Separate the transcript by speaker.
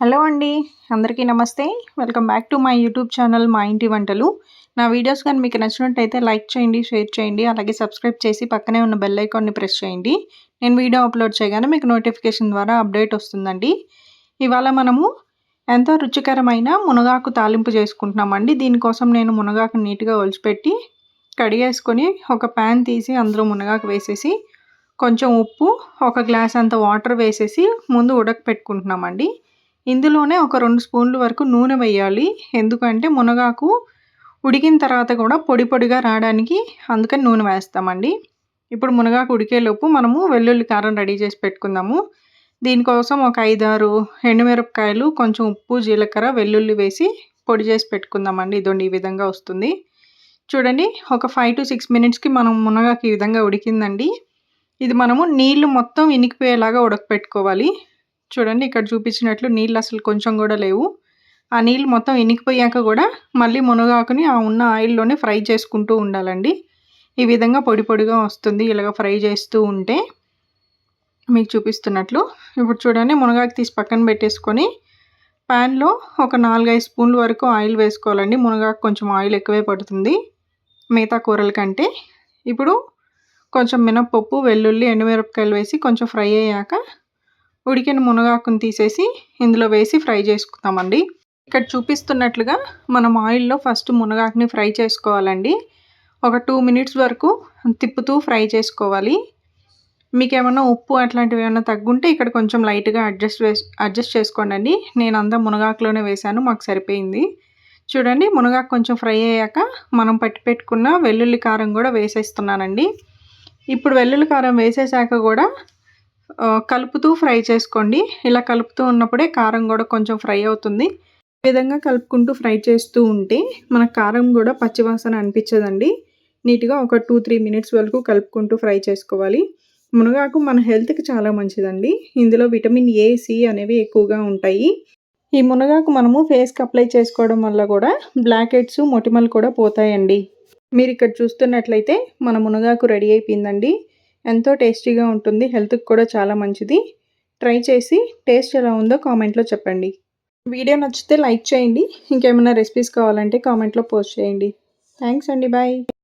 Speaker 1: Hello అండి అందరికీ నమస్తే. Welcome back to my YouTube channel మా ఇంటి వంటలు. నా వీడియోస్ కానీ మీకు నచ్చినట్టయితే లైక్ చేయండి షేర్ చేయండి అలాగే సబ్స్క్రైబ్ చేసి పక్కనే ఉన్న బెల్ ఐకాన్ని ప్రెస్ చేయండి. నేను వీడియో అప్లోడ్ చేయగానే మీకు నోటిఫికేషన్ ద్వారా అప్డేట్ వస్తుందండి. ఇవాళ మనము ఎంతో రుచికరమైన మునగాకు తాలింపు చేసుకుంటున్నామండి. దీనికోసం నేను మునగాకు నీట్గా ఒలిచిపెట్టి కడిగేసుకొని ఒక ప్యాన్ తీసి అందులో మునగాకు వేసేసి కొంచెం ఉప్పు ఒక గ్లాస్ అంత వాటర్ వేసేసి ముందు ఉడకపెట్టుకుంటున్నామండి. ఇందులోనే ఒక రెండు స్పూన్లు వరకు నూనె వేయాలి. ఎందుకంటే మునగాకు ఉడికిన తర్వాత కూడా పొడి పొడిగా రావడానికి అందుకని నూనె వేస్తామండి. ఇప్పుడు మునగాకు ఉడికేలోపు మనము వెల్లుల్లి కారం రెడీ చేసి పెట్టుకుందాము. దీనికోసం ఒక ఐదారు ఎండుమిరపకాయలు కొంచెం ఉప్పు జీలకర్ర వెల్లుల్లి వేసి పొడి చేసి పెట్టుకుందామండి. ఇదండి ఈ విధంగా వస్తుంది. చూడండి ఒక ఫైవ్ టు సిక్స్ మినిట్స్కి మనం మునగాకు ఈ విధంగా ఉడికిందండి. ఇది మనము నీళ్ళు మొత్తం ఇనికిపోయేలాగా ఉడకపెట్టుకోవాలి. చూడండి ఇక్కడ చూపించినట్లు నీళ్ళు అసలు కొంచెం కూడా లేవు. ఆ నీళ్ళు మొత్తం ఇనికిపోయాక కూడా మళ్ళీ మునగాకుని ఆ ఉన్న ఆయిల్లోనే ఫ్రై చేసుకుంటూ ఉండాలండి. ఈ విధంగా పొడి పొడిగా వస్తుంది ఇలాగ ఫ్రై చేస్తూ ఉంటే. మీకు చూపిస్తున్నట్లు. ఇప్పుడు చూడండి మునగాకు తీసి పక్కన పెట్టేసుకొని ప్యాన్లో ఒక నాలుగైదు స్పూన్ల వరకు ఆయిల్ వేసుకోవాలండి. మునగాకు కొంచెం ఆయిల్ ఎక్కువే పడుతుంది మిగతా కూరల కంటే. ఇప్పుడు కొంచెం మినప్పప్పు వెల్లుల్లి ఎండుమిరపకాయలు వేసి కొంచెం ఫ్రై అయ్యాక ఉడికిన మునగాకుని తీసేసి ఇందులో వేసి ఫ్రై చేసుకుందామండి. ఇక్కడ చూపిస్తున్నట్లుగా మనం ఆయిల్లో ఫస్ట్ మునగాకుని ఫ్రై చేసుకోవాలండి. ఒక టూ మినిట్స్ వరకు తిప్పుతూ ఫ్రై చేసుకోవాలి. మీకు ఏమైనా ఉప్పు అట్లాంటివి ఏమైనా తగ్గుంటే ఇక్కడ కొంచెం లైట్గా అడ్జస్ట్ వేసి అడ్జస్ట్ చేసుకోండి నేను అంతా మునగాకులోనే వేశాను మాకు సరిపోయింది. చూడండి మునగాకు కొంచెం ఫ్రై అయ్యాక మనం పట్టి పెట్టుకున్న వెల్లుల్లి కారం కూడా వేసేస్తున్నానండి. ఇప్పుడు వెల్లుల్లి కారం వేసేసాక కూడా కలుపుతూ ఫ్రై చేసుకోండి. ఇలా కలుపుతూ ఉన్నప్పుడే కారం కూడా కొంచెం ఫ్రై అవుతుంది. ఈ విధంగా కలుపుకుంటూ ఫ్రై చేస్తూ ఉంటే మన కారం కూడా పచ్చివాసన అనిపించదండి. నీట్గా ఒక టూ త్రీ మినిట్స్ వరకు కలుపుకుంటూ ఫ్రై చేసుకోవాలి. మునగాకు మన హెల్త్కి చాలా మంచిదండి. ఇందులో విటమిన్ ఏ సి అనేవి ఎక్కువగా ఉంటాయి. ఈ మునగాకు మనము ఫేస్కి అప్లై చేసుకోవడం వల్ల కూడా బ్లాక్ హెడ్స్ మొటిమలు కూడా పోతాయండి. మీరు ఇక్కడ చూస్తున్నట్లయితే మన మునగాకు రెడీ అయిపోయిందండి. ఎంతో టేస్టీగా ఉంటుంది. హెల్త్కి కూడా చాలా మంచిది. ట్రై చేసి టేస్ట్ ఎలా ఉందో కామెంట్లో చెప్పండి. వీడియో నచ్చితే లైక్ చేయండి. ఇంకేమైనా రెసిపీస్ కావాలంటే కామెంట్లో పోస్ట్ చేయండి. థ్యాంక్స్ అండి. బాయ్.